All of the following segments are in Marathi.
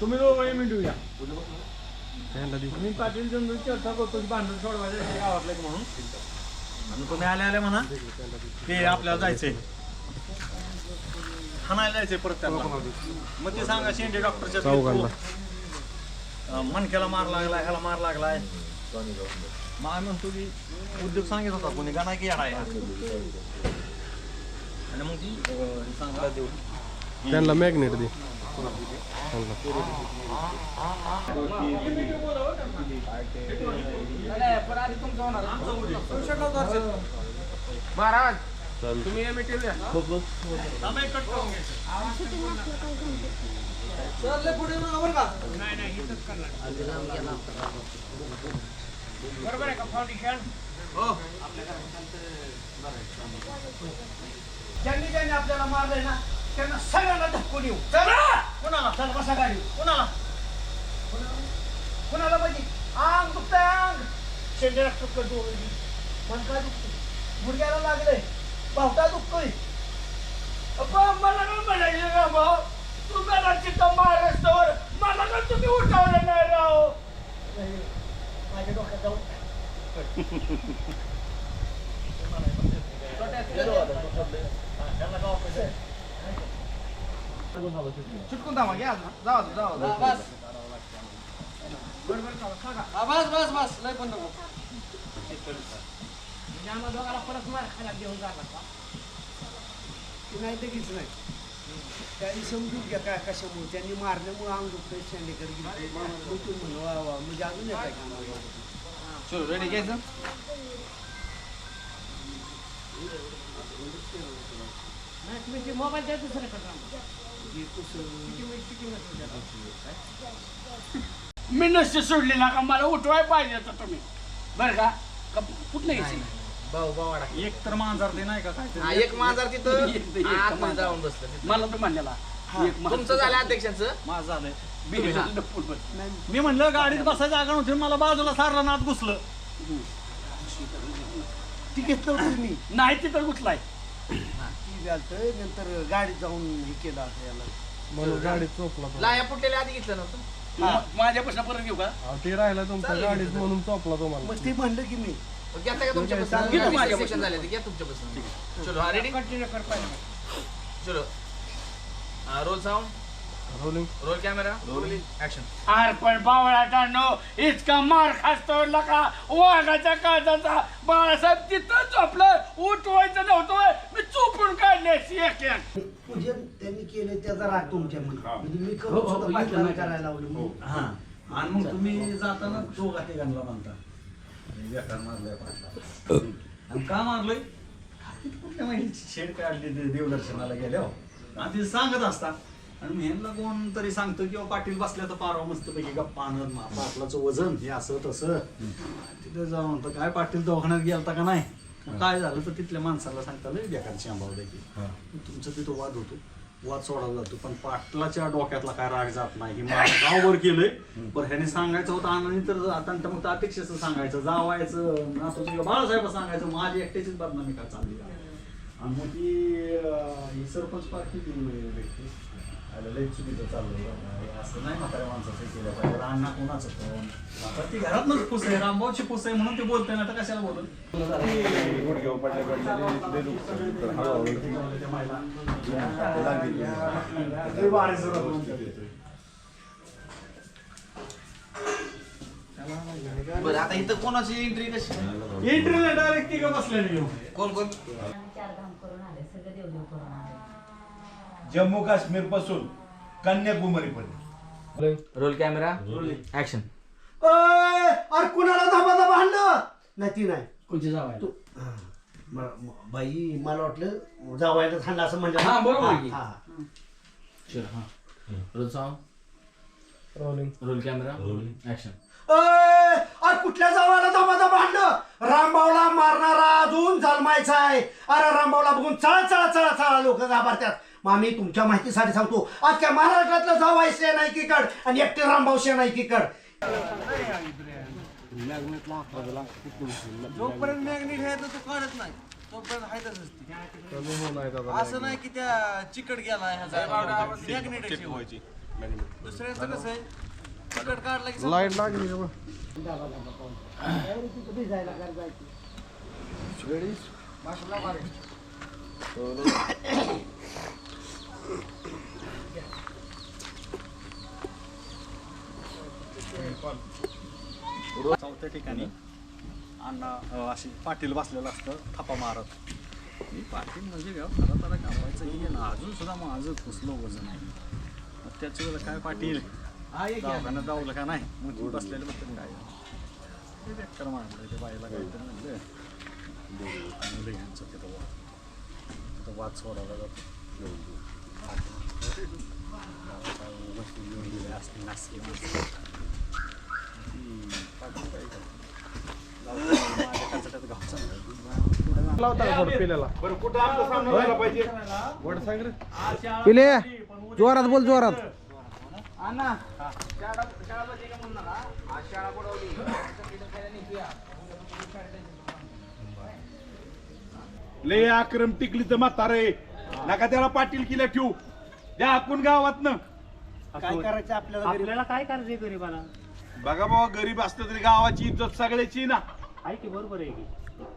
तुम्ही दोघं मिनिट या. मी पाटील जण चर्चा करतो भांडण सोडवायचं गावातलं एक म्हणून. आणि तुम्ही आले आले म्हणा. ते आपल्याला जायचंय. हाणायला जायचंय परत त्यांना. मग ते सांगा शेंडे डॉक्टरच्या मणक्याला मार लागलाय ह्याला मार लागलाय. मग आम्ही म्हणतो की उद्योग सांगित होता कोणी का नाही की येणार आणि मग ती सांगा. त्यांना मॅग्नेट दे. महाराज तुम्ही हे मिटेल द्या थांबा, एक कट करून घ्यायचं. बरोबर आहे का फाउंडेशन ज्यांनी ज्यांनी आपल्याला मारलंय ना त्यांना सगळ्यांना धक्कून येऊ चला कोणाला? चल बसा गाडी. कोणाला? कुणाला? म्हणजे अंग दुखतंय अंग शेंडे डॉक्टर मन काय दुखतंय? मुडग्याला लागलंय. पावटा दुखतोय. मला म्हणायचं का भाऊ तू मला चित्त महाराष्ट्रावर मला का तुम्ही उठावलं नाही राव. माझ्या डोक्यात जाऊन चुटकून थांबा घ्या जावा जावा बस बस बस बस लय पण नको म्हणजे आम्हा दोघाला परत मार खायला घेऊन जाणार का नाही लगेच नाही त्यांनी समजून घ्या काय कशामुळे त्यांनी मारल्यामुळे अंग दुखतंय शेंडेकडे गेली म्हणून वा वा म्हणजे अजून येत आहे का रेडी घ्यायचं नाही तुम्ही ते मोबाईल द्या दुसऱ्याकडे मी नसते सोडलेला का? मला उठवाय पाहिजे होतं तुम्ही. बरं का? का कुठलं यायचं? भाऊ भावाडा एक तर मांजर ते नाही का हा, काय एक मांजर तिथं आतमध्ये जाऊन बसलं मला तर म्हणलेला एक माणूस- तुमचं झालं अध्यक्षांचं? माझं झालंय. बिल झालं फुटबॉल. मी म्हणलं गाडीत बसायचं जागा नव्हती मला बाजूला सारला नात घुसलं. ती घेतलं होतं मी नाही तिथं गुतलाय झालतं नंतर गाडीत जाऊन हे केलं असं याला. म्हणून गाडीत चोपला तो. लाया पुटलेल्या आधी घेतलं नव्हतं? माझ्यापासून परत घेऊ का? अहो, ते राहिलं तुमच्या चालेल. गाडीत म्हणून चोपला तुम्हाला. मग ते म्हणलं की मी. का माझ्या सेक्शन झाले ते. घ्या चलो हा रेडी कंटिन्यू कर पाहिजे चलो. Roll sound rolling roll camera rolling action R पण बावळाटांनो इतका मार खास्तो का वाघाच्या काळजाचा बाळासाहेब तिथं झोपलं उठवायचं नव्हतं. मी चोपून काढले एक पूजन त्यांनी केले त्याचा राग तुमच्या म्हणजे मी करू सुद्धा पाठलाग करायला लावली म्हणून. हा. आणि मग तुम्ही जाताना दोघा तिघांना म्हणता. बेकार मारलाय पाटला आणि का मारलंय? कुठल्या माहिती शेड काढली ते देवदर्शनाला गेल्यावर? आणि ते सांगत असता आणि मी ह्यांना कोण तरी सांगतो किंवा पाटील बसल्या तर पारवा मस्तपैकी गप्पा आणत मा- पाटलाचं वजन हे असं तसं. तिथे जाऊन म्हणतो काय पाटील दवाखान्यात गेलता का नाही? काय झालं तर तिथल्या माणसाला सांगता लय बेकारची आंबावलं की तुमचं तिथं वाद होतो. वाद सोडवला जातो. पण पाटलाच्या डोक्यातला काय राग जात नाही. की मला गावभर केलंय. पण ह्याने सांगायचं होतं आणि तर आता मग अपेक्षेचं सांगायचं. जावायचं. बाळासाहेब सांगायचं. माझी एकट्याचीच बदनामी काय चालली? आणि मग ती ही सरपंच पार्टी व्यक्ती. आलं लय चुकीचं चाललंय. असं नाही म्हाताऱ्या माणसाचं केलं पाहिजे. अण्णा कोणाचं पण आता ती घरातनंच पुस आहे रामभाऊची पुस आहे म्हणून ते बोलतोय ना तर कशाला बोलत? बरं आता इथं कोणाची एंट्री कशी? इंटरनेट डायरेक्ट तिघं बसल्याने घेऊन कोण कोण? चार धाम करून आले सगळं देवदेव करून आले. जम्मू काश्मीरपासून कन्याकुमारी पर्यंत रोल कॅमेरा ऍक्शन अरे कुणाला धाबा धाबा आणलं? नाही ती नाही. कोणची जावाय? तू बाई मला वाटलं जावायला थांडा असं म्हणजे हा, बरोबर की. हा. चलो हा. Roll sound rolling roll camera action अय, अरे कुठल्या जावायला धाबा धाबा आणलं? रामभाऊला मारणारा अजून जन्मायचा आहे. अरे रामभाऊला बघून चळा चळा चळा चळा लोक घाबरतात. मामी तुमच्या माहितीसाठी सांगतो अख्ख्या महाराष्ट्रातलं जावाय सेनायकीकड आणि एकटे रामभाऊ सेनायकीकड जोपर्यंत मॅग्नेट आहे तो काढत नाही तोपर्यंत आहे तसंच ती. चालू होऊन आहे दादा असं नाही की त्या चिकट गेला ह्याचा मॅग्नेट दुसऱ्यांचं कसं आहे तिकट काढला की लाइट लागली बघ. चौथ्या ठिकाणी अण्णा अशी पाटील बसलेलं असतं थापा मारत. मी पाटील म्हणजे काय खरं त्याला कामायचं हे ना अजून सुद्धा माझं फुसलं वजन आहे. मग त्याचं वेळेला काय पाटील? दवाखान्यात जावलं का नाही? मग ती बसलेलं बघतं काय. ते बेकार मारलं ते बाईला काहीतरी म्हणलं. मुलं यांचं तिथं वाद तिथं वाद सोडायला जातो. पिले जोरात बोल जोरात. लय आक्रम टिकली तर म्हातारे. नका त्याला पाटील किल्या ठेवू. द्या हाकून गावात काय करायचं आपल्याला आपल्याला काय करायचंय गरीबाला? बघा बाबा गरीब असतं तरी गावाची इज्जत सगळ्याची ना. आहे की बरोबर आहे की?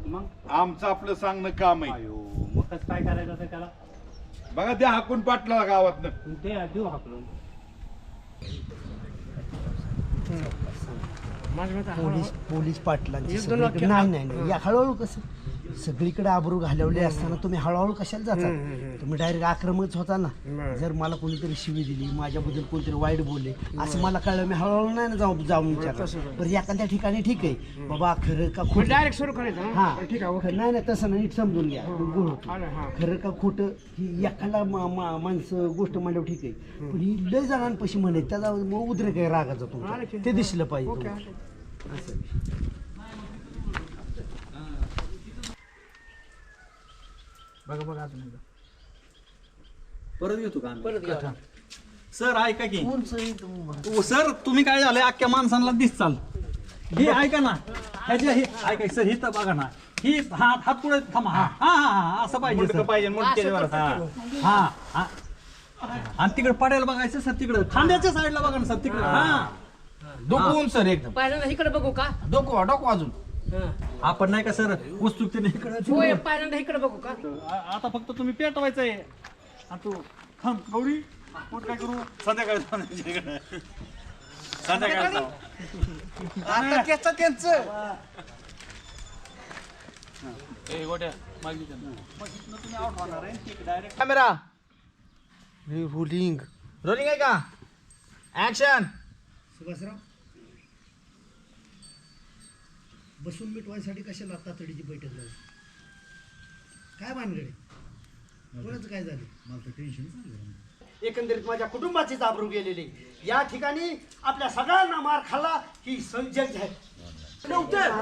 मग? आमचं आपलं सांगणं काम आहे. अयो मग कसं काय करायचं आता त्याला? बघा द्या हाकून पाटला गावातनं. ते देऊ हाकलून पोलीस पोलीस पाटलांची सगळीकडे नाही नाही नाही. या हळूहळू कसं? सगळीकडे आबरू घालवले असताना तुम्ही हळूहळू कशाला जाता? तुम्ही डायरेक्ट आक्रमकच होता ना. जर मला कोणीतरी शिवी दिली माझ्याबद्दल कोणतरी वाईट बोलले असं मला कळलं मी हळूहळू नाही ना जाऊन जाऊन विचारलं. बरं. एखाद्या ठिकाणी ठीक आहे. बाबा खरं का खोटं? डायरेक्ट सुरू करायचं हा. ठीक आहे नाही नाही तसं नाही नीट समजून घ्या. गुण खरं का खोटं? ही एखादा माणसं गोष्ट म्हणल्यावर ठीक आहे. पण ही लय जणांपाशी म्हणे त्याचा उद्रेक आहे रागाचा तुमचा. ते दिसलं पाहिजे तुम्हाला. असं बघा बघा अजून एकदा. परत घेतो का परत सर ऐका की? ओ, सर तुम्ही काय झालंय? अख्ख्या माणसांना दिसचाल हे ऐका ना. ह्याच्या हे ऐका सर ही तर बघा ना. ही हात हात पुढे थांबा. हा हा हा हा, असं पाहिजे सर. पाहिजे हा. हा आणि तिकडे पडायला बघायचं सर तिकडे. खांद्याच्या साईडला बघा ना सर तिकडे. हा. डोकवून सर एकदम. पहिल्यांदा इकडे बघू का? डोकवा डोकवा अजून. आपण नाही का सर उत्सुकतेने इकडे होय पहिल्यांदा इकडे बघू का? आता फक्त तुम्ही पेटवायचंय. आणि तू थांब गौरी. आपण काय करू? संध्याकाळी जाऊ इकडे. संध्याकाळी जाऊ. आता त्याचं त्यांचं. कॅमेरा रोलिंग रोलिंग आहे. का? ऍक्शन सुभाषराव. बसून मिटवायसाठी कशाला तातडीची बैठक लावली काय भानगडे कोणाचं काय झालं? मला तर टेन्शन एकंदरीत माझ्या कुटुंबाचीच आबरू गेलेली. या ठिकाणी आपल्या सगळ्यांना मार खाल्ला ही संजय आहे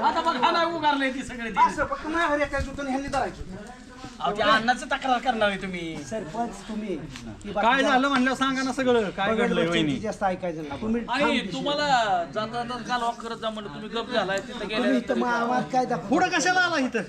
आता बघ हा नाही उगारलंय ती सगळे. असं फक्त नाही हरे त्या जुतून ह्यांनी धरायचं अन्नाचं तक्रार करणार आहे तुम्ही. सरपंच तुम्ही. काय झालं म्हणलं सांगा ना सगळं. काय घडलंय बघितलं वहिनी? जास्त ऐकायचं नाही. तुम्ही दिशेने. तुम्हाला जाता जाता काल करत जा म्हणलं. तुम्ही गप झालाय तिथं तुम्ही गेल्या इथं मग आवाज काय दाखव पुढं कशाला आला इथं?